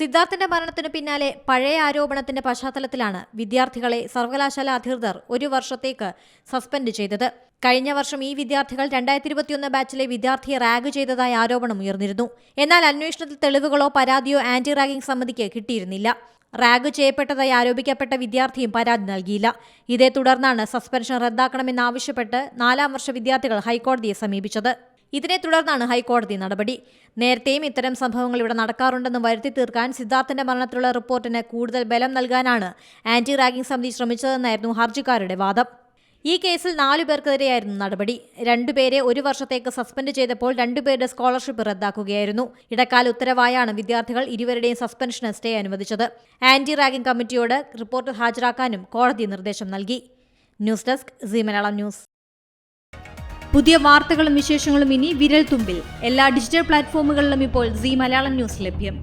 സിദ്ധാർത്ഥിന്റെ മരണത്തിന് പിന്നാലെ പഴയ ആരോപണത്തിന്റെ പശ്ചാത്തലത്തിലാണ് വിദ്യാർത്ഥികളെ സർവകലാശാല അധികൃതർ ഒരു വർഷത്തേക്ക് സസ്പെൻഡ് ചെയ്തത്. കഴിഞ്ഞ വർഷം ഈ വിദ്യാർത്ഥികൾ രണ്ടായിരത്തി ഇരുപത്തിയൊന്ന് ബാച്ചിലെ വിദ്യാർത്ഥിയെ റാഗ് ചെയ്തതായി ആരോപണം ഉയർന്നിരുന്നു. എന്നാൽ അന്വേഷണത്തിൽ തെളിവുകളോ പരാതിയോ ആന്റി റാഗിംഗ് സമിതിക്ക് കിട്ടിയിരുന്നില്ല. റാഗ് ചെയ്യപ്പെട്ടതായി ആരോപിക്കപ്പെട്ട വിദ്യാർത്ഥിയും പരാതി നൽകിയില്ല. ഇതേ തുടർന്നാണ് സസ്പെൻഷൻ റദ്ദാക്കണമെന്നാവശ്യപ്പെട്ട് നാലാം വർഷ വിദ്യാർത്ഥികൾ ഹൈക്കോടതിയെ സമീപിച്ചത്. ഇതിനെ തുടർന്നാണ് ഹൈക്കോടതി നടപടി. നേരത്തെയും ഇത്തരം സംഭവങ്ങൾ ഇവിടെ നടക്കാറുണ്ടെന്ന് വരുത്തി തീർക്കാൻ സിദ്ധാർത്ഥന്റെ മരണത്തിലുള്ള റിപ്പോർട്ടിന് കൂടുതൽ ബലം നൽകാനാണ് ആന്റി റാഗിംഗ് സമിതി ശ്രമിച്ചതെന്നായിരുന്നു ഹർജിക്കാരുടെ വാദം. ഈ കേസിൽ നാലു പേർക്കെതിരെയായിരുന്നു നടപടി. രണ്ടുപേരെ ഒരു വർഷത്തേക്ക് സസ്പെൻഡ് ചെയ്തപ്പോൾ രണ്ടുപേരുടെ സ്കോളർഷിപ്പ് റദ്ദാക്കുകയായിരുന്നു. ഇടക്കാല ഉത്തരവായാണ് വിദ്യാർത്ഥികൾ ഇരുവരുടെയും സസ്പെൻഷന് സ്റ്റേ അനുവദിച്ചത്. ആന്റി റാഗിംഗ് കമ്മിറ്റിയോട് റിപ്പോർട്ട് ഹാജരാക്കാനും കോടതി നിർദ്ദേശം നൽകി. News desk C Malayalam news. പുതിയ വാർത്തകളും വിശേഷങ്ങളും ഇനി വിരൽ തുമ്പിൽ എല്ലാ ഡിജിറ്റൽ പ്ലാറ്റ്ഫോമുകളിലും ഇപ്പോൾ സി മലയാളം ന്യൂസ് ലഭ്യം.